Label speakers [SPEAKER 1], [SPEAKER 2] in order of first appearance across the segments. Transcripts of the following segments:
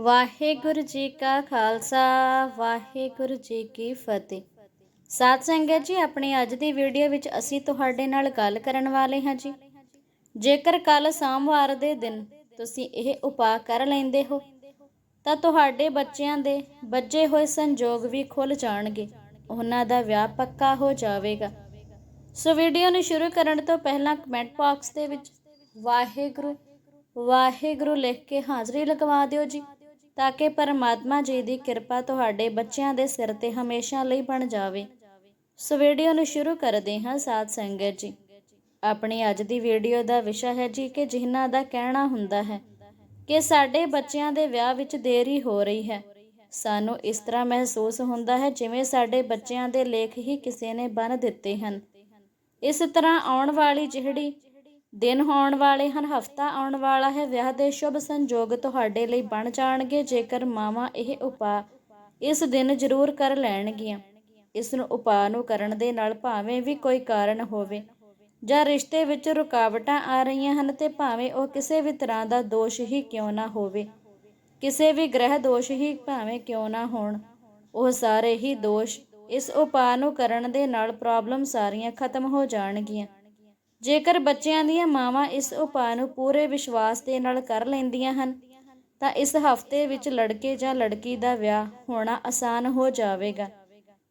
[SPEAKER 1] ਵਾਹਿਗੁਰੂ ਜੀ ਕਾ ਖਾਲਸਾ, ਵਾਹਿਗੁਰੂ ਜੀ ਕੀ ਫਤਿਹ। ਸਾਧ ਸੰਗਤ ਜੀ, ਆਪਣੀ ਅੱਜ ਦੀ ਵੀਡੀਓ ਵਿੱਚ ਅਸੀਂ ਤੁਹਾਡੇ ਨਾਲ ਗੱਲ ਕਰਨ ਵਾਲੇ ਹਾਂ ਜੀ। ਜੇਕਰ ਕੱਲ ਸੋਮਵਾਰ ਦੇ ਦਿਨ ਤੁਸੀਂ ਇਹ ਉਪਾਅ ਕਰ ਲੈਂਦੇ ਹੋ, ਤਾਂ ਤੁਹਾਡੇ ਬੱਚਿਆਂ ਦੇ ਬੱਜੇ ਹੋਏ ਸੰਜੋਗ ਵੀ ਖੁੱਲ ਜਾਣਗੇ। ਉਹਨਾਂ ਦਾ ਵਿਆਹ ਪੱਕਾ ਹੋ ਜਾਵੇਗਾ। ਸੋ ਵੀਡੀਓ ਨੂੰ ਸ਼ੁਰੂ ਕਰਨ ਤੋਂ ਪਹਿਲਾਂ ਕਮੈਂਟ ਬਾਕਸ ਦੇ ਵਿੱਚ ਵਾਹਿਗੁਰੂ ਵਾਹਿਗੁਰੂ ਲਿਖ ਕੇ ਹਾਜ਼ਰੀ ਲਗਵਾ ਦਿਓ ਜੀ। ਤਾਂ ਕਿ ਪਰਮਾਤਮਾ ਜੀ ਦੀ ਕਿਰਪਾ ਤੁਹਾਡੇ ਬੱਚਿਆਂ ਦੇ ਸਿਰ ਤੇ ਹਮੇਸ਼ਾ ਲਈ ਬਣ ਜਾਵੇ। ਸੋ ਵੀਡੀਓ ਨੂੰ ਸ਼ੁਰੂ ਕਰਦੇ ਹਾਂ ਸਾਧ ਸੰਗਤ ਜੀ। ਆਪਣੀ ਅੱਜ ਦੀ ਵੀਡੀਓ ਦਾ ਵਿਸ਼ਾ ਹੈ ਜੀ ਕਿ ਜਿਨ੍ਹਾਂ ਦਾ ਕਹਿਣਾ ਹੁੰਦਾ ਹੈ ਕਿ ਸਾਡੇ ਬੱਚਿਆਂ ਦੇ ਵਿਆਹ ਵਿੱਚ ਦੇਰੀ ਹੋ ਰਹੀ ਹੈ। ਸਾਨੂੰ ਇਸ ਤਰ੍ਹਾਂ ਮਹਿਸੂਸ ਹੁੰਦਾ ਹੈ ਜਿਵੇਂ ਸਾਡੇ ਬੱਚਿਆਂ ਦੇ ਲੇਖ ਹੀ ਕਿਸੇ ਨੇ ਬੰਨ ਦਿੱਤੇ ਹਨ। ਇਸ ਤਰ੍ਹਾਂ ਆਉਣ ਵਾਲੀ ਜਿਹੜੀ ਦਿਨ ਹੋਣ ਵਾਲੇ ਹਨ, ਹਫਤਾ ਆਉਣ ਵਾਲਾ ਹੈ। ਵਿਆਹ ਦੇ ਸ਼ੁਭ ਸੰਜੋਗ ਤੁਹਾਡੇ ਲਈ ਬਣ ਜਾਣਗੇ। ਜੇਕਰ ਮਾਵਾਂ ਇਹ ਉਪਾਅ ਇਸ ਦਿਨ ਜ਼ਰੂਰ ਕਰ ਲੈਣਗੀਆਂ, ਇਸ ਨੂੰ ਉਪਾਅ ਨੂੰ ਕਰਨ ਦੇ ਨਾਲ ਭਾਵੇਂ ਵੀ ਕੋਈ ਕਾਰਨ ਹੋਵੇ, ਜਾਂ ਰਿਸ਼ਤੇ ਵਿੱਚ ਰੁਕਾਵਟਾਂ ਆ ਰਹੀਆਂ ਹਨ ਤੇ ਭਾਵੇਂ ਉਹ ਕਿਸੇ ਵੀ ਤਰ੍ਹਾਂ ਦਾ ਦੋਸ਼ ਹੀ ਕਿਉਂ ਨਾ ਹੋਵੇ, ਕਿਸੇ ਵੀ ਗ੍ਰਹਿ ਦੋਸ਼ ਹੀ ਭਾਵੇਂ ਕਿਉਂ ਨਾ ਹੋਣ, ਉਹ ਸਾਰੇ ਹੀ ਦੋਸ਼ ਇਸ ਉਪਾਅ ਨੂੰ ਕਰਨ ਦੇ ਨਾਲ ਪ੍ਰੋਬਲਮ ਸਾਰੀਆਂ ਖਤਮ ਹੋ ਜਾਣਗੀਆਂ। ਜੇਕਰ ਬੱਚਿਆਂ ਦੀਆਂ ਮਾਵਾਂ ਇਸ ਉਪਾਅ ਨੂੰ ਪੂਰੇ ਵਿਸ਼ਵਾਸ ਦੇ ਨਾਲ ਕਰ ਲੈਂਦੀਆਂ ਹਨ, ਤਾਂ ਇਸ ਹਫ਼ਤੇ ਵਿੱਚ ਲੜਕੇ ਜਾਂ ਲੜਕੀ ਦਾ ਵਿਆਹ ਹੋਣਾ ਆਸਾਨ ਹੋ ਜਾਵੇਗਾ,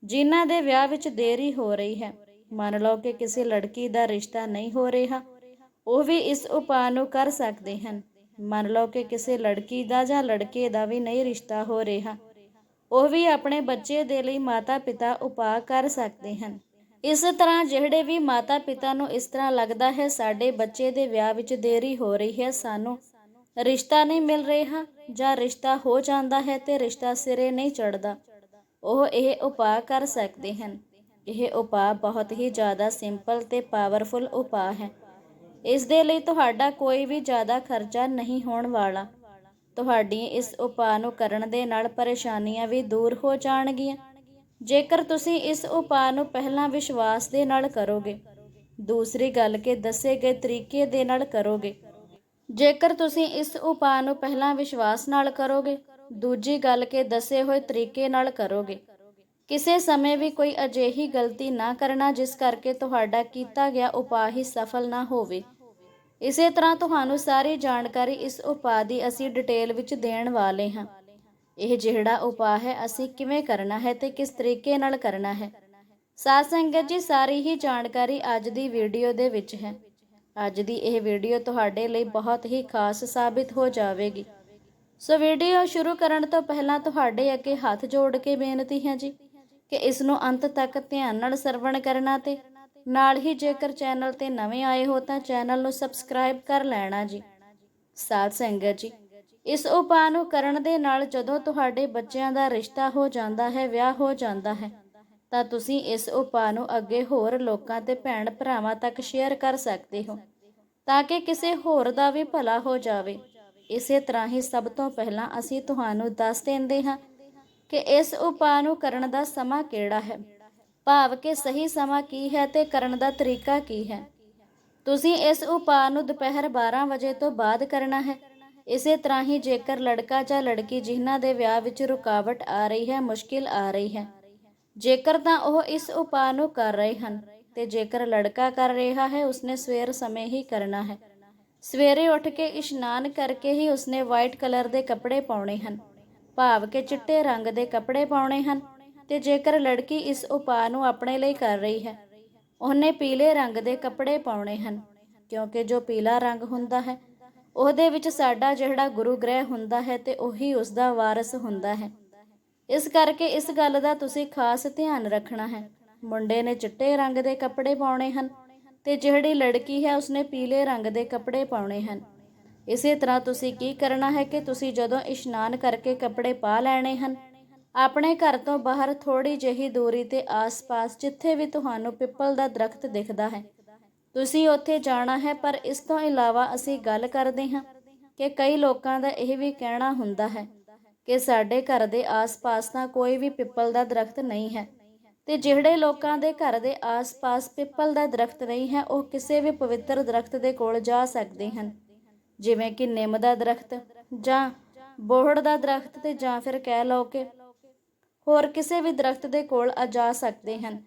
[SPEAKER 1] ਜਿਨ੍ਹਾਂ ਦੇ ਵਿਆਹ ਵਿੱਚ ਦੇਰੀ ਹੋ ਰਹੀ ਹੈ। ਮੰਨ ਲਓ ਕਿ ਕਿਸੇ ਲੜਕੀ ਦਾ ਰਿਸ਼ਤਾ ਨਹੀਂ ਹੋ ਰਿਹਾ, ਉਹ ਵੀ ਇਸ ਉਪਾਅ ਨੂੰ ਕਰ ਸਕਦੇ ਹਨ। ਮੰਨ ਲਓ ਕਿ ਕਿਸੇ ਲੜਕੀ ਦਾ ਜਾਂ ਲੜਕੇ ਦਾ ਵੀ ਨਹੀਂ ਰਿਸ਼ਤਾ ਹੋ ਰਿਹਾ, ਉਹ ਵੀ ਆਪਣੇ ਬੱਚੇ ਦੇ ਲਈ ਮਾਤਾ-ਪਿਤਾ ਉਪਾਅ ਕਰ ਸਕਦੇ ਹਨ। ਇਸ ਤਰ੍ਹਾਂ ਜਿਹੜੇ ਵੀ ਮਾਤਾ-ਪਿਤਾ ਨੂੰ ਇਸ ਤਰ੍ਹਾਂ ਲੱਗਦਾ ਹੈ, ਸਾਡੇ ਬੱਚੇ ਦੇ ਵਿਆਹ ਵਿੱਚ ਦੇਰੀ ਹੋ ਰਹੀ ਹੈ, ਸਾਨੂੰ ਰਿਸ਼ਤਾ ਨਹੀਂ ਮਿਲ ਰਿਹਾ ਜਾਂ ਰਿਸ਼ਤਾ ਹੋ ਜਾਂਦਾ ਹੈ ਤੇ ਰਿਸ਼ਤਾ ਸਿਰੇ ਨਹੀਂ ਚੜਦਾ ਉਹ ਇਹ ਉਪਾਅ ਕਰ ਸਕਦੇ ਹਨ। ਇਹ ਉਪਾਅ ਬਹੁਤ ਹੀ ਜ਼ਿਆਦਾ ਸਿੰਪਲ ਤੇ ਪਾਵਰਫੁਲ ਉਪਾਅ ਹੈ। ਇਸ ਦੇ ਲਈ ਤੁਹਾਡਾ ਕੋਈ ਵੀ ਜ਼ਿਆਦਾ ਖਰਚਾ ਨਹੀਂ ਹੋਣ ਵਾਲਾ। ਤੁਹਾਡੀ ਇਸ ਉਪਾਅ ਨੂੰ ਕਰਨ ਦੇ ਨਾਲ ਪਰੇਸ਼ਾਨੀਆਂ ਵੀ ਦੂਰ ਹੋ ਜਾਣਗੀਆਂ। ਜੇਕਰ ਤੁਸੀਂ ਇਸ ਉਪਾਅ ਨੂੰ ਪਹਿਲਾਂ ਵਿਸ਼ਵਾਸ ਦੇ ਨਾਲ ਕਰੋਗੇ, ਦੂਸਰੀ ਗੱਲ ਕਿ ਦੱਸੇ ਗਏ ਤਰੀਕੇ ਦੇ ਨਾਲ ਕਰੋਗੇ। ਜੇਕਰ ਤੁਸੀਂ ਇਸ ਉਪਾਅ ਨੂੰ ਪਹਿਲਾਂ ਵਿਸ਼ਵਾਸ ਨਾਲ ਕਰੋਗੇ, ਦੂਜੀ ਗੱਲ ਕਿ ਦੱਸੇ ਹੋਏ ਤਰੀਕੇ ਨਾਲ ਕਰੋਗੇ। ਕਿਸੇ ਸਮੇਂ ਵੀ ਕੋਈ ਅਜਿਹੀ ਗਲਤੀ ਨਾ ਕਰਨਾ ਜਿਸ ਕਰਕੇ ਤੁਹਾਡਾ ਕੀਤਾ ਗਿਆ ਉਪਾਅ ਹੀ ਸਫਲ ਨਾ ਹੋਵੇ। ਇਸੇ ਤਰ੍ਹਾਂ ਤੁਹਾਨੂੰ ਸਾਰੀ ਜਾਣਕਾਰੀ ਇਸ ਉਪਾਅ ਦੀ ਅਸੀਂ ਡਿਟੇਲ ਵਿੱਚ ਦੇਣ ਵਾਲੇ ਹਾਂ। ਇਹ ਜਿਹੜਾ ਉਪਾਅ ਹੈ, ਅਸੀਂ ਕਿਵੇਂ ਕਰਨਾ ਹੈ ਤੇ ਕਿਸ ਤਰੀਕੇ ਨਾਲ ਕਰਨਾ ਹੈ? ਸਾਧ ਸੰਗਤ ਜੀ, ਸਾਰੀ ਹੀ ਜਾਣਕਾਰੀ ਅੱਜ ਦੀ ਵੀਡੀਓ ਦੇ ਵਿੱਚ ਹੈ। ਅੱਜ ਦੀ ਇਹ ਵੀਡੀਓ ਤੁਹਾਡੇ ਲਈ ਬਹੁਤ ਹੀ ਖਾਸ ਸਾਬਿਤ ਹੋ ਜਾਵੇਗੀ। ਸੋ ਵੀਡੀਓ ਸ਼ੁਰੂ ਕਰਨ ਤੋਂ ਪਹਿਲਾਂ ਤੁਹਾਡੇ ਅੱਗੇ ਹੱਥ ਜੋੜ ਕੇ ਬੇਨਤੀ ਹੈ ਜੀ, ਕਿ ਇਸ ਨੂੰ ਅੰਤ ਤੱਕ ਧਿਆਨ ਨਾਲ ਸਰਵਣ ਕਰਨਾ ਤੇ ਨਾਲ ਹੀ ਜੇਕਰ ਚੈਨਲ ਤੇ ਨਵੇਂ ਆਏ ਹੋ ਤਾਂ ਚੈਨਲ ਨੂੰ ਸਬਸਕ੍ਰਾਈਬ ਕਰ ਲੈਣਾ ਜੀ। ਸਾਧ ਸੰਗਤ ਜੀ ਇਸ ਉਪਾਅ ਨੂੰ ਕਰਨ ਦੇ ਨਾਲ ਜਦੋਂ ਤੁਹਾਡੇ ਬੱਚਿਆਂ ਦਾ ਰਿਸ਼ਤਾ ਹੋ ਜਾਂਦਾ ਹੈ, ਵਿਆਹ ਹੋ ਜਾਂਦਾ ਹੈ, ਤਾਂ ਤੁਸੀਂ ਇਸ ਉਪਾਅ ਨੂੰ ਅੱਗੇ ਹੋਰ ਲੋਕਾਂ ਤੇ ਭੈਣ ਭਰਾਵਾਂ ਤੱਕ ਸ਼ੇਅਰ ਕਰ ਸਕਦੇ ਹੋ, ਤਾਂ ਕਿ ਕਿਸੇ ਹੋਰ ਦਾ ਵੀ ਭਲਾ ਹੋ ਜਾਵੇ। ਇਸੇ ਤਰ੍ਹਾਂ ਹੀ ਸਭ ਤੋਂ ਪਹਿਲਾਂ ਅਸੀਂ ਤੁਹਾਨੂੰ ਦੱਸ ਦਿੰਦੇ ਹਾਂ ਕਿ ਇਸ ਉਪਾਅ ਨੂੰ ਕਰਨ ਦਾ ਸਮਾਂ ਕਿਹੜਾ ਹੈ। ਭਾਵ ਕਿ ਸਹੀ ਸਮਾਂ ਕੀ ਹੈ ਤੇ ਕਰਨ ਦਾ ਤਰੀਕਾ ਕੀ ਹੈ। ਤੁਸੀਂ ਇਸ ਉਪਾਅ ਨੂੰ ਦੁਪਹਿਰ 12 ਵਜੇ ਤੋਂ ਬਾਅਦ ਕਰਨਾ ਹੈ ਇਸੇ ਤਰ੍ਹਾਂ ਹੀ ਜੇਕਰ ਲੜਕਾ ਜਾਂ ਲੜਕੀ ਜਿਨ੍ਹਾਂ ਦੇ ਵਿਆਹ ਵਿੱਚ ਰੁਕਾਵਟ ਆ ਰਹੀ ਹੈ, ਮੁਸ਼ਕਿਲ ਆ ਰਹੀ ਹੈ। ਜੇਕਰ ਤਾਂ ਉਹ ਇਸ ਉਪਾਅ ਨੂੰ ਕਰ ਰਹੇ ਹਨ ਤੇ ਜੇਕਰ ਲੜਕਾ ਕਰ ਰਿਹਾ ਹੈ, ਉਸਨੇ ਸਵੇਰ ਸਮੇਂ ਹੀ ਕਰਨਾ ਹੈ। ਸਵੇਰੇ ਉੱਠ ਕੇ ਇਸ਼ਨਾਨ ਕਰਕੇ ਹੀ ਉਸਨੇ ਵਾਈਟ ਕਲਰ ਦੇ ਕੱਪੜੇ ਪਾਉਣੇ ਹਨ, ਭਾਵ ਕਿ ਚਿੱਟੇ ਰੰਗ ਦੇ ਕੱਪੜੇ ਪਾਉਣੇ ਹਨ ਤੇ ਜੇਕਰ ਲੜਕੀ ਇਸ ਉਪਾਅ ਨੂੰ ਆਪਣੇ ਲਈ ਕਰ ਰਹੀ ਹੈ, ਉਹਨੇ ਪੀਲੇ ਰੰਗ ਦੇ ਕੱਪੜੇ ਪਾਉਣੇ ਹਨ, ਕਿਉਂਕਿ ਜੋ ਪੀਲਾ ਰੰਗ ਹੁੰਦਾ ਹੈ ਉਹਦੇ ਵਿੱਚ ਸਾਡਾ ਜਿਹੜਾ ਗੁਰੂ ਗ੍ਰਹਿ ਹੁੰਦਾ ਹੈ ਤੇ ਉਹੀ ਉਸ ਦਾ ਵਾਰਿਸ ਹੁੰਦਾ ਹੈ। ਇਸ ਕਰਕੇ ਇਸ ਗੱਲ ਦਾ ਤੁਸੀਂ ਖਾਸ ਧਿਆਨ ਰੱਖਣਾ ਹੈ। ਮੁੰਡੇ ਨੇ ਚਿੱਟੇ ਰੰਗ ਦੇ ਕੱਪੜੇ ਪਾਉਣੇ ਹਨ ਤੇ ਜਿਹੜੀ ਲੜਕੀ ਹੈ ਉਸਨੇ ਪੀਲੇ ਰੰਗ ਦੇ ਕੱਪੜੇ ਪਾਉਣੇ ਹਨ। ਇਸੇ ਤਰ੍ਹਾਂ ਤੁਸੀਂ ਕੀ ਕਰਨਾ ਹੈ ਕਿ ਤੁਸੀਂ ਜਦੋਂ ਇਸ਼ਨਾਨ ਕਰਕੇ ਕੱਪੜੇ ਪਾ ਲੈਣੇ ਹਨ, ਆਪਣੇ ਘਰ ਤੋਂ ਬਾਹਰ ਥੋੜੀ ਜਿਹੀ ਦੂਰੀ ਤੇ ਆਸ-ਪਾਸ ਜਿੱਥੇ ਵੀ ਤੁਹਾਨੂੰ ਪਿੱਪਲ ਦਾ ਦਰਖਤ ਦਿਖਦਾ ਹੈ ਤੁਸੀਂ ਉੱਥੇ ਜਾਣਾ ਹੈ, ਪਰ ਇਸ ਤੋਂ ਇਲਾਵਾ ਅਸੀਂ ਗੱਲ ਕਰਦੇ ਹਾਂ ਕਿ ਕਈ ਲੋਕਾਂ ਦਾ ਇਹ ਵੀ ਕਹਿਣਾ ਹੁੰਦਾ ਹੈ ਕਿ ਸਾਡੇ ਘਰ ਦੇ ਆਸ-ਪਾਸ ਤਾਂ ਕੋਈ ਵੀ ਪਿੱਪਲ ਦਾ ਦਰਖਤ ਨਹੀਂ ਹੈ ਤੇ ਜਿਹੜੇ ਲੋਕਾਂ ਦੇ ਘਰ ਦੇ ਆਸ-ਪਾਸ ਪਿੱਪਲ ਦਾ ਦਰਖਤ ਨਹੀਂ ਹੈ, ਉਹ ਕਿਸੇ ਵੀ ਪਵਿੱਤਰ ਦਰਖਤ ਦੇ ਕੋਲ ਜਾ ਸਕਦੇ ਹਨ। ਜਿਵੇਂ ਕਿ ਨਿੰਮ ਦਾ ਦਰਖਤ ਜਾਂ ਬੋਹੜ ਦਾ ਦਰਖਤ ਤੇ ਜਾਂ ਫਿਰ ਕਹਿ ਲਓ ਕਿ ਹੋਰ ਕਿਸੇ ਵੀ ਦਰਖਤ ਦੇ ਕੋਲ ਆ ਜਾ ਸਕਦੇ ਹਨ।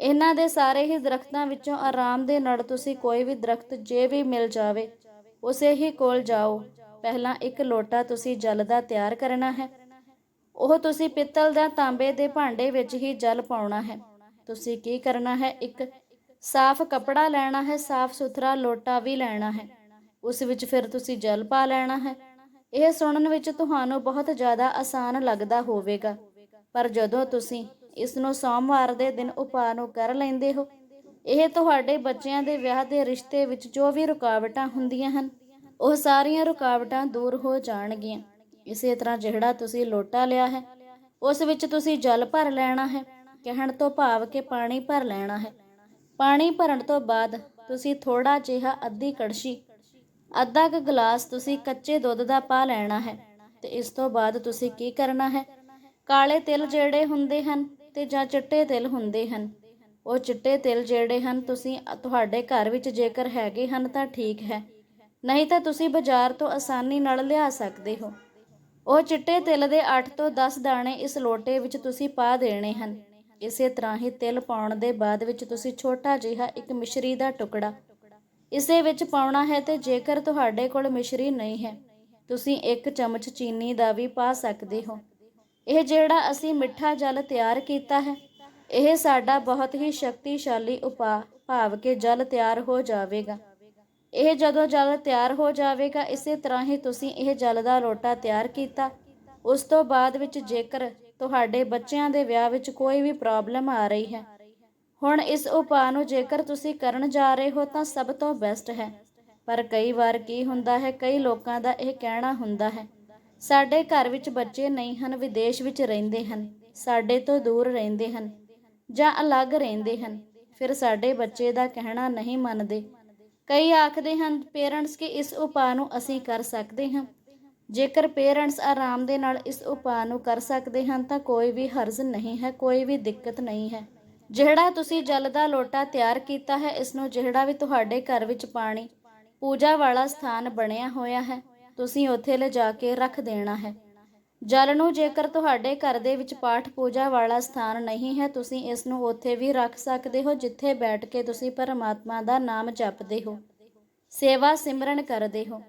[SPEAKER 1] ਇਹਨਾਂ ਦੇ ਸਾਰੇ ਹੀ ਦਰਖਤਾਂ ਵਿੱਚੋਂ ਆਰਾਮ ਦੇ ਨਾਲ ਤੁਸੀਂ ਕੋਈ ਵੀ ਦਰਖਤ ਜੇ ਵੀ ਮਿਲ ਜਾਵੇ, ਉਸੇ ਹੀ ਕੋਲ ਜਾਓ। ਪਹਿਲਾਂ ਇੱਕ ਲੋਟਾ ਤੁਸੀਂ ਜਲ ਦਾ ਤਿਆਰ ਕਰਨਾ ਹੈ। ਉਹ ਤੁਸੀਂ ਪਿੱਤਲ ਜਾਂ ਤਾਂਬੇ ਦੇ ਭਾਂਡੇ ਵਿੱਚ ਹੀ ਜਲ ਪਾਉਣਾ ਹੈ। ਤੁਸੀਂ ਕੀ ਕਰਨਾ ਹੈ? ਇੱਕ ਸਾਫ਼ ਕਪੜਾ ਲੈਣਾ ਹੈ, ਸਾਫ਼ ਸੁਥਰਾ ਲੋਟਾ ਵੀ ਲੈਣਾ ਹੈ। ਉਸ ਵਿੱਚ ਫਿਰ ਤੁਸੀਂ ਜਲ ਪਾ ਲੈਣਾ ਹੈ। ਇਹ ਸੁਣਨ ਵਿੱਚ ਤੁਹਾਨੂੰ ਬਹੁਤ ਜ਼ਿਆਦਾ ਆਸਾਨ ਲੱਗਦਾ ਹੋਵੇਗਾ। ਪਰ ਜਦੋਂ ਤੁਸੀਂ ਇਸ ਨੂੰ ਸੋਮਵਾਰ ਦੇ ਦਿਨ ਉਪਾਅ ਨੂੰ ਕਰ ਲੈਂਦੇ ਹੋ। ਇਹ ਤੁਹਾਡੇ ਬੱਚਿਆਂ ਦੇ ਵਿਆਹ ਦੇ ਰਿਸ਼ਤੇ ਵਿੱਚ ਜੋ ਵੀ ਰੁਕਾਵਟਾਂ ਹੁੰਦੀਆਂ ਹਨ, ਉਹ ਸਾਰੀਆਂ ਰੁਕਾਵਟਾਂ ਦੂਰ ਹੋ ਜਾਣਗੀਆਂ। ਇਸੇ ਤਰ੍ਹਾਂ ਜਿਹੜਾ ਤੁਸੀਂ ਲੋਟਾ ਲਿਆ ਹੈ, ਉਸ ਵਿੱਚ ਤੁਸੀਂ ਜਲ ਭਰ ਲੈਣਾ ਹੈ, ਕਹਿਣ ਤੋਂ ਭਾਵ ਕਿ ਪਾਣੀ ਭਰ ਲੈਣਾ ਹੈ। ਪਾਣੀ ਭਰਨ ਤੋਂ ਬਾਅਦ ਤੁਸੀਂ ਥੋੜਾ ਜਿਹਾ ਅੱਧੀ ਕੜਛੀ, ਅੱਧਾ ਕੁ ਗਲਾਸ ਤੁਸੀਂ ਕੱਚੇ ਦੁੱਧ ਦਾ ਪਾ ਲੈਣਾ ਹੈ ਤੇ ਇਸ ਤੋਂ ਬਾਅਦ ਤੁਸੀਂ ਕੀ ਕਰਨਾ ਹੈ? ਕਾਲੇ ਤਿਲ ਜਿਹੜੇ ਹੁੰਦੇ ਹਨ ਤੇ ਜਾਂ ਚਿੱਟੇ ਤਿਲ ਹੁੰਦੇ ਹਨ। ਉਹ ਚਿੱਟੇ ਤਿਲ ਜਿਹੜੇ ਹਨ, ਤੁਸੀਂ ਤੁਹਾਡੇ ਘਰ ਵਿੱਚ ਜੇਕਰ ਹੈਗੇ ਹਨ ਤਾਂ ਠੀਕ ਹੈ। ਨਹੀਂ ਤਾਂ ਤੁਸੀਂ ਬਾਜ਼ਾਰ ਤੋਂ ਆਸਾਨੀ ਨਾਲ ਲਿਆ ਸਕਦੇ ਹੋ। ਉਹ ਚਿੱਟੇ ਤਿਲ ਦੇ 8 ਤੋਂ 10 ਦਾਣੇ ਇਸ ਲੋਟੇ ਵਿੱਚ ਤੁਸੀਂ ਪਾ ਦੇਣੇ ਹਨ। ਇਸੇ ਤਰ੍ਹਾਂ ਹੀ ਤਿਲ ਪਾਉਣ ਦੇ ਬਾਅਦ ਵਿੱਚ ਤੁਸੀਂ ਛੋਟਾ ਜਿਹਾ ਇੱਕ ਮਿਸ਼ਰੀ ਦਾ ਟੁਕੜਾ। ਇਸੇ ਵਿੱਚ ਪਾਉਣਾ ਹੈ ਤੇ ਜੇਕਰ ਤੁਹਾਡੇ ਕੋਲ ਮਿਸ਼ਰੀ ਨਹੀਂ ਹੈ, ਤੁਸੀਂ ਇੱਕ ਚਮਚ ਚੀਨੀ ਦਾ ਵੀ ਪਾ ਸਕਦੇ ਹੋ। ਇਹ ਜਿਹੜਾ ਅਸੀਂ ਮਿੱਠਾ ਜਲ ਤਿਆਰ ਕੀਤਾ ਹੈ, ਇਹ ਸਾਡਾ ਬਹੁਤ ਹੀ ਸ਼ਕਤੀਸ਼ਾਲੀ ਉਪਾਅ ਭਾਵ ਕਿ ਜਲ ਤਿਆਰ ਹੋ ਜਾਵੇਗਾ। ਇਹ ਜਦੋਂ ਜਲ ਤਿਆਰ ਹੋ ਜਾਵੇਗਾ, ਇਸੇ ਤਰ੍ਹਾਂ ਹੀ ਤੁਸੀਂ ਇਹ ਜਲ ਦਾ ਲੋਟਾ ਤਿਆਰ ਕੀਤਾ। ਉਸ ਤੋਂ ਬਾਅਦ ਵਿੱਚ ਜੇਕਰ ਤੁਹਾਡੇ ਬੱਚਿਆਂ ਦੇ ਵਿਆਹ ਵਿੱਚ ਕੋਈ ਵੀ ਪ੍ਰੋਬਲਮ ਆ ਰਹੀ ਹੈ, ਹੁਣ ਇਸ ਉਪਾਅ ਨੂੰ ਜੇਕਰ ਤੁਸੀਂ ਕਰਨ ਜਾ ਰਹੇ ਹੋ, ਤਾਂ ਸਭ ਤੋਂ ਬੈਸਟ ਹੈ। ਪਰ ਕਈ ਵਾਰ ਕੀ ਹੁੰਦਾ ਹੈ, ਕਈ ਲੋਕਾਂ ਦਾ ਇਹ ਕਹਿਣਾ ਹੁੰਦਾ ਹੈ ਸਾਡੇ ਘਰ ਵਿੱਚ ਬੱਚੇ ਨਹੀਂ ਹਨ, ਵਿਦੇਸ਼ ਵਿੱਚ ਰਹਿੰਦੇ ਹਨ। ਸਾਡੇ ਤੋਂ ਦੂਰ ਰਹਿੰਦੇ ਹਨ ਜਾਂ ਅਲੱਗ ਰਹਿੰਦੇ ਹਨ। ਫਿਰ ਸਾਡੇ ਬੱਚੇ ਦਾ ਕਹਿਣਾ ਨਹੀਂ ਮੰਨਦੇ। ਕਈ ਆਖਦੇ ਹਨ ਪੇਰੈਂਟਸ ਕਿ ਇਸ ਉਪਾਅ ਨੂੰ ਅਸੀਂ ਕਰ ਸਕਦੇ ਹਾਂ। ਜੇਕਰ ਪੇਰੈਂਟਸ ਆਰਾਮ ਦੇ ਨਾਲ ਇਸ ਉਪਾਅ ਨੂੰ ਕਰ ਸਕਦੇ ਹਨ, ਤਾਂ ਕੋਈ ਵੀ ਹਰਜ਼ ਨਹੀਂ ਹੈ, ਕੋਈ ਵੀ ਦਿੱਕਤ ਨਹੀਂ ਹੈ। ਜਿਹੜਾ ਤੁਸੀਂ ਜਲ ਦਾ ਲੋਟਾ ਤਿਆਰ ਕੀਤਾ ਹੈ, ਇਸ ਨੂੰ ਜਿਹੜਾ ਵੀ ਤੁਹਾਡੇ ਘਰ ਵਿੱਚ ਪਾਣੀ, ਪੂਜਾ ਵਾਲਾ ਸਥਾਨ ਬਣਿਆ ਹੋਇਆ ਹੈ ਤੁਸੀਂ ਉੱਥੇ ਲਿਜਾ ਕੇ ਰੱਖ ਦੇਣਾ ਹੈ। ਜਲ ਨੂੰ ਜੇਕਰ ਤੁਹਾਡੇ ਘਰ ਦੇ ਵਿੱਚ ਪਾਠ ਪੂਜਾ ਵਾਲਾ ਸਥਾਨ ਨਹੀਂ ਹੈ, ਤੁਸੀਂ ਇਸ ਨੂੰ ਉੱਥੇ ਵੀ ਰੱਖ ਸਕਦੇ ਹੋ, ਜਿੱਥੇ ਬੈਠ ਕੇ ਤੁਸੀਂ ਪਰਮਾਤਮਾ ਦਾ ਨਾਮ ਜਪਦੇ ਹੋ, ਸੇਵਾ ਸਿਮਰਨ ਕਰਦੇ ਹੋ।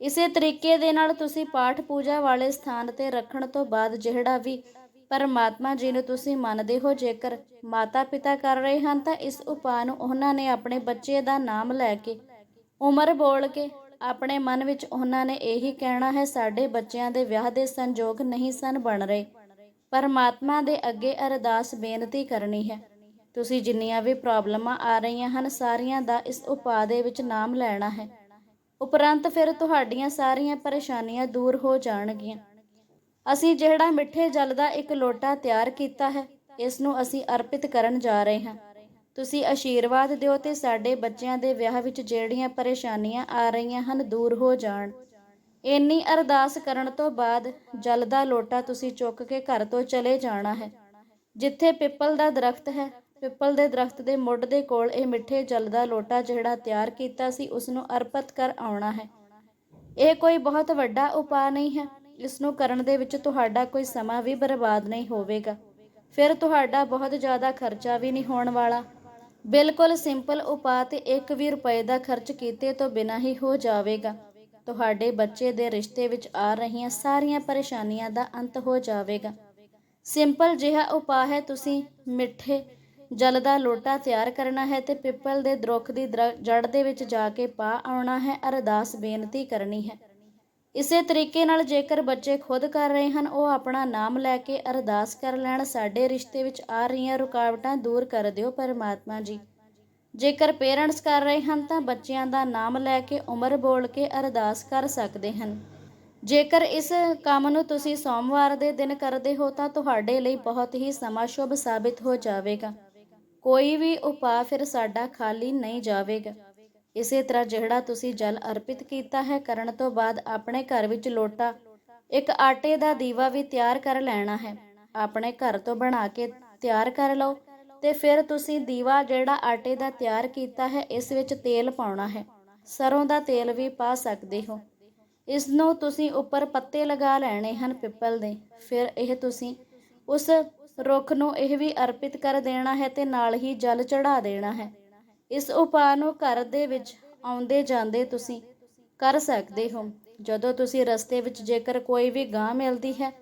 [SPEAKER 1] ਇਸੇ ਤਰੀਕੇ ਦੇ ਨਾਲ ਤੁਸੀਂ ਪਾਠ ਪੂਜਾ ਵਾਲੇ ਸਥਾਨ ਤੇ ਰੱਖਣ ਤੋਂ ਬਾਅਦ ਜਿਹੜਾ ਵੀ ਪਰਮਾਤਮਾ ਜੀ ਨੂੰ ਤੁਸੀਂ ਮੰਨਦੇ ਹੋ, ਜੇਕਰ ਮਾਤਾ ਪਿਤਾ ਕਰ ਰਹੇ ਹਨ, ਤਾਂ ਇਸ ਉਪਾਅ ਨੂੰ ਉਹਨਾਂ ਨੇ ਆਪਣੇ ਬੱਚੇ ਦਾ ਨਾਮ ਲੈ ਕੇ, ਉਮਰ ਬੋਲ ਕੇ ਆਪਣੇ ਮਨ ਵਿੱਚ ਉਹਨਾਂ ਨੇ ਇਹੀ ਕਹਿਣਾ ਹੈ, ਸਾਡੇ ਬੱਚਿਆਂ ਦੇ ਵਿਆਹ ਦੇ ਸੰਜੋਗ ਨਹੀਂ ਸਨ ਬਣ ਰਹੇ। ਪਰਮਾਤਮਾ ਦੇ ਅੱਗੇ ਅਰਦਾਸ ਬੇਨਤੀ ਕਰਨੀ ਹੈ। ਤੁਸੀਂ ਜਿੰਨੀਆਂ ਵੀ ਪ੍ਰੋਬਲਮਾਂ ਆ ਰਹੀਆਂ ਹਨ, ਸਾਰੀਆਂ ਦਾ ਇਸ ਉਪਾਅ ਦੇ ਵਿੱਚ ਨਾਮ ਲੈਣਾ ਹੈ। ਉਪਰੰਤ ਫਿਰ ਤੁਹਾਡੀਆਂ ਸਾਰੀਆਂ ਪਰੇਸ਼ਾਨੀਆਂ ਦੂਰ ਹੋ ਜਾਣਗੀਆਂ। ਅਸੀਂ ਜਿਹੜਾ ਮਿੱਠੇ ਜਲ ਦਾ ਇੱਕ ਲੋਟਾ ਤਿਆਰ ਕੀਤਾ ਹੈ, ਇਸ ਨੂੰ ਅਸੀਂ ਅਰਪਿਤ ਕਰਨ ਜਾ ਰਹੇ ਹਾਂ। ਤੁਸੀਂ ਆਸ਼ੀਰਵਾਦ ਦਿਓ ਤੇ ਸਾਡੇ ਬੱਚਿਆਂ ਦੇ ਵਿਆਹ ਵਿੱਚ ਜਿਹੜੀਆਂ ਪਰੇਸ਼ਾਨੀਆਂ ਆ ਰਹੀਆਂ ਹਨ, ਦੂਰ ਹੋ ਜਾਣ। ਇੰਨੀ ਅਰਦਾਸ ਕਰਨ ਤੋਂ ਬਾਅਦ ਜਲ ਦਾ ਲੋਟਾ ਤੁਸੀਂ ਚੁੱਕ ਕੇ ਘਰ ਤੋਂ ਚਲੇ ਜਾਣਾ ਹੈ। ਜਿੱਥੇ ਪਿੱਪਲ ਦਾ ਦਰਖਤ ਹੈ, ਪਿੱਪਲ ਦੇ ਦਰਖਤ ਦੇ ਮੁੱਢ ਦੇ ਕੋਲ ਇਹ ਮਿੱਠੇ ਜਲ ਦਾ ਲੋਟਾ ਜਿਹੜਾ ਤਿਆਰ ਕੀਤਾ ਸੀ, ਉਸ ਨੂੰ ਅਰਪਿਤ ਕਰ ਆਉਣਾ ਹੈ। ਇਹ ਕੋਈ ਬਹੁਤ ਵੱਡਾ ਉਪਾਅ ਨਹੀਂ ਹੈ। ਇਸ ਨੂੰ ਕਰਨ ਦੇ ਵਿੱਚ ਤੁਹਾਡਾ ਕੋਈ ਸਮਾਂ ਵੀ ਬਰਬਾਦ ਨਹੀਂ ਹੋਵੇਗਾ। ਫਿਰ ਤੁਹਾਡਾ ਬਹੁਤ ਜ਼ਿਆਦਾ ਖਰਚਾ ਵੀ ਨਹੀਂ ਹੋਣ ਵਾਲਾ। ਬਿਲਕੁਲ ਸਿੰਪਲ ਉਪਾਅ ਤੇ 1 ਵੀ ਰੁਪਏ ਦਾ ਖਰਚ ਕੀਤੇ ਤੋਂ ਬਿਨਾਂ ਹੀ ਹੋ ਜਾਵੇਗਾ। ਤੁਹਾਡੇ ਬੱਚੇ ਦੇ ਰਿਸ਼ਤੇ ਵਿੱਚ ਆ ਰਹੀਆਂ ਸਾਰੀਆਂ ਪਰੇਸ਼ਾਨੀਆਂ ਦਾ ਅੰਤ ਹੋ ਜਾਵੇਗਾ। ਸਿੰਪਲ ਜਿਹਾ ਉਪਾਅ ਹੈ, ਤੁਸੀਂ ਮਿੱਠੇ ਜਲ ਦਾ ਲੋਟਾ ਤਿਆਰ ਕਰਨਾ ਹੈ ਤੇ ਪਿੱਪਲ ਦੇ ਦਰੁੱਖ ਦੀ ਜੜ ਦੇ ਵਿੱਚ ਜਾ ਕੇ ਪਾ ਆਉਣਾ ਹੈ। ਅਰਦਾਸ ਬੇਨਤੀ ਕਰਨੀ ਹੈ। ਇਸੇ ਤਰੀਕੇ ਨਾਲ ਜੇਕਰ ਬੱਚੇ ਖੁਦ ਕਰ ਰਹੇ ਹਨ, ਉਹ ਆਪਣਾ ਨਾਮ ਲੈ ਕੇ ਅਰਦਾਸ ਕਰ ਲੈਣ, ਸਾਡੇ ਰਿਸ਼ਤੇ ਵਿੱਚ ਆ ਰਹੀਆਂ ਰੁਕਾਵਟਾਂ ਦੂਰ ਕਰ ਦਿਓ ਪਰਮਾਤਮਾ ਜੀ। ਜੇਕਰ ਪੇਰੈਂਟਸ ਕਰ ਰਹੇ ਹਨ, ਤਾਂ ਬੱਚਿਆਂ ਦਾ ਨਾਮ ਲੈ ਕੇ ਉਮਰ ਬੋਲ ਕੇ ਅਰਦਾਸ ਕਰ ਸਕਦੇ ਹਨ। ਜੇਕਰ ਇਸ ਕੰਮ ਨੂੰ ਤੁਸੀਂ ਸੋਮਵਾਰ ਦੇ ਦਿਨ ਕਰਦੇ ਹੋ, ਤਾਂ ਤੁਹਾਡੇ ਲਈ ਬਹੁਤ ਹੀ ਸਮਾਂ ਸ਼ੁਭ ਸਾਬਿਤ ਹੋ ਜਾਵੇਗਾ। ਕੋਈ ਵੀ ਉਪਾਅ ਫਿਰ ਸਾਡਾ ਖਾਲੀ ਨਹੀਂ ਜਾਵੇਗਾ। ਇਸੇ ਤਰ੍ਹਾਂ ਜਿਹੜਾ ਤੁਸੀਂ ਜਲ ਅਰਪਿਤ ਕੀਤਾ ਹੈ, ਕਰਨ ਤੋਂ ਬਾਅਦ ਆਪਣੇ ਘਰ ਵਿੱਚ ਲੋਟਾ, ਇੱਕ ਆਟੇ ਦਾ ਦੀਵਾ ਵੀ ਤਿਆਰ ਕਰ ਲੈਣਾ ਹੈ। ਆਪਣੇ ਘਰ ਤੋਂ ਬਣਾ ਕੇ ਤਿਆਰ ਕਰ ਲਓ ਤੇ ਫਿਰ ਤੁਸੀਂ ਦੀਵਾ ਜਿਹੜਾ ਆਟੇ ਦਾ ਤਿਆਰ ਕੀਤਾ ਹੈ, ਇਸ ਵਿੱਚ ਤੇਲ ਪਾਉਣਾ ਹੈ। ਸਰੋਂ ਦਾ ਤੇਲ ਵੀ ਪਾ ਸਕਦੇ ਹੋ। ਇਸ ਨੂੰ ਤੁਸੀਂ ਉੱਪਰ ਪੱਤੇ ਲਗਾ ਲੈਣੇ ਹਨ ਪਿੱਪਲ ਦੇ। ਫਿਰ ਇਹ ਤੁਸੀਂ ਉਸ ਰੁੱਖ ਨੂੰ ਇਹ ਵੀ ਅਰਪਿਤ ਕਰ ਦੇਣਾ ਹੈ ਤੇ ਨਾਲ ਹੀ ਜਲ ਚੜਾ ਦੇਣਾ ਹੈ। ਇਸ ਉਪਾਅ ਨੂੰ ਘਰ ਦੇ ਵਿੱਚ ਆਉਂਦੇ ਜਾਂਦੇ ਤੁਸੀਂ ਕਰ ਸਕਦੇ ਹੋ। ਜਦੋਂ ਤੁਸੀਂ ਰਸਤੇ ਵਿੱਚ ਜੇਕਰ ਕੋਈ ਵੀ ਗਾਂ ਮਿਲਦੀ ਹੈ,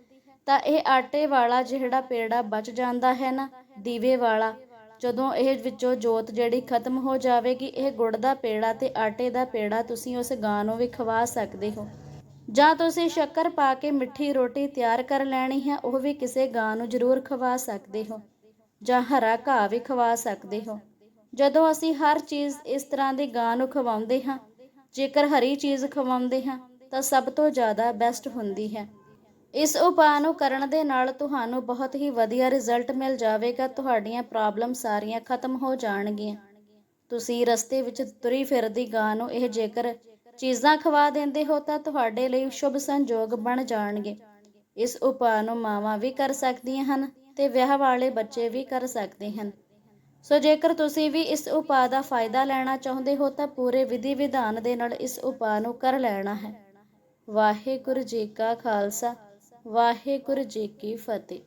[SPEAKER 1] ਤਾਂ ਇਹ ਆਟੇ ਵਾਲਾ ਜਿਹੜਾ ਪੇੜਾ ਬਚ ਜਾਂਦਾ ਹੈ ਨਾ, ਦੀਵੇ ਵਾਲਾ, ਜਦੋਂ ਇਹ ਵਿੱਚੋਂ ਜੋਤ ਜਿਹੜੀ ਖਤਮ ਹੋ ਜਾਵੇਗੀ, ਇਹ ਗੁੜ ਦਾ ਪੇੜਾ ਤੇ ਆਟੇ ਦਾ ਪੇੜਾ ਤੁਸੀਂ ਉਸ ਗਾਂ ਨੂੰ ਵੀ ਖਵਾ ਸਕਦੇ ਹੋ। ਜਾਂ ਤੁਸੀਂ ਸ਼ੱਕਰ ਪਾ ਕੇ ਮਿੱਠੀ ਰੋਟੀ ਤਿਆਰ ਕਰ ਲੈਣੀ ਹੈ, ਉਹ ਵੀ ਕਿਸੇ ਗਾਂ ਨੂੰ ਜ਼ਰੂਰ ਖਵਾ ਸਕਦੇ ਹੋ, ਜਾਂ ਹਰਾ ਘਾਹ ਵੀ ਖਵਾ ਸਕਦੇ ਹੋ। ਜਦੋਂ ਅਸੀਂ ਹਰ ਚੀਜ਼ ਇਸ ਤਰ੍ਹਾਂ ਦੀ ਗਾਂ ਨੂੰ ਖਵਾਉਂਦੇ ਹਾਂ, ਜੇਕਰ ਹਰੀ ਚੀਜ਼ ਖਵਾਉਂਦੇ ਹਾਂ, ਤਾਂ ਸਭ ਤੋਂ ਜ਼ਿਆਦਾ ਬੈਸਟ ਹੁੰਦੀ ਹੈ। ਇਸ ਉਪਾਅ ਨੂੰ ਕਰਨ ਦੇ ਨਾਲ ਤੁਹਾਨੂੰ ਬਹੁਤ ਹੀ ਵਧੀਆ ਰਿਜ਼ਲਟ ਮਿਲ ਜਾਵੇਗਾ, ਤੁਹਾਡੀਆਂ ਪ੍ਰੋਬਲਮ ਸਾਰੀਆਂ ਖਤਮ ਹੋ ਜਾਣਗੀਆਂ। ਤੁਸੀਂ ਰਸਤੇ ਵਿੱਚ ਤੁਰੀ ਫਿਰਦੀ ਗਾਂ ਨੂੰ ਇਹ ਜੇਕਰ ਚੀਜ਼ਾਂ ਖਵਾ ਦਿੰਦੇ ਹੋ, ਤਾਂ ਤੁਹਾਡੇ ਲਈ ਸ਼ੁਭ ਸੰਜੋਗ ਬਣ ਜਾਣਗੇ। ਇਸ ਉਪਾਅ ਨੂੰ ਮਾਵਾਂ ਵੀ ਕਰ ਸਕਦੀਆਂ ਹਨ ਤੇ ਵਿਆਹ ਵਾਲੇ ਬੱਚੇ ਵੀ ਕਰ ਸਕਦੇ ਹਨ। ਸੋ ਜੇਕਰ ਤੁਸੀਂ ਵੀ ਇਸ ਉਪਾਅ ਦਾ ਫਾਇਦਾ ਲੈਣਾ ਚਾਹੁੰਦੇ ਹੋ, ਤਾਂ ਪੂਰੇ ਵਿਧੀ ਵਿਧਾਨ ਦੇ ਨਾਲ ਇਸ ਉਪਾਅ ਨੂੰ ਕਰ ਲੈਣਾ ਹੈ। ਵਾਹਿਗੁਰੂ ਜੀ ਕਾ ਖਾਲਸਾ, ਵਾਹਿਗੁਰੂ ਜੀ ਕੀ ਫਤਿਹ।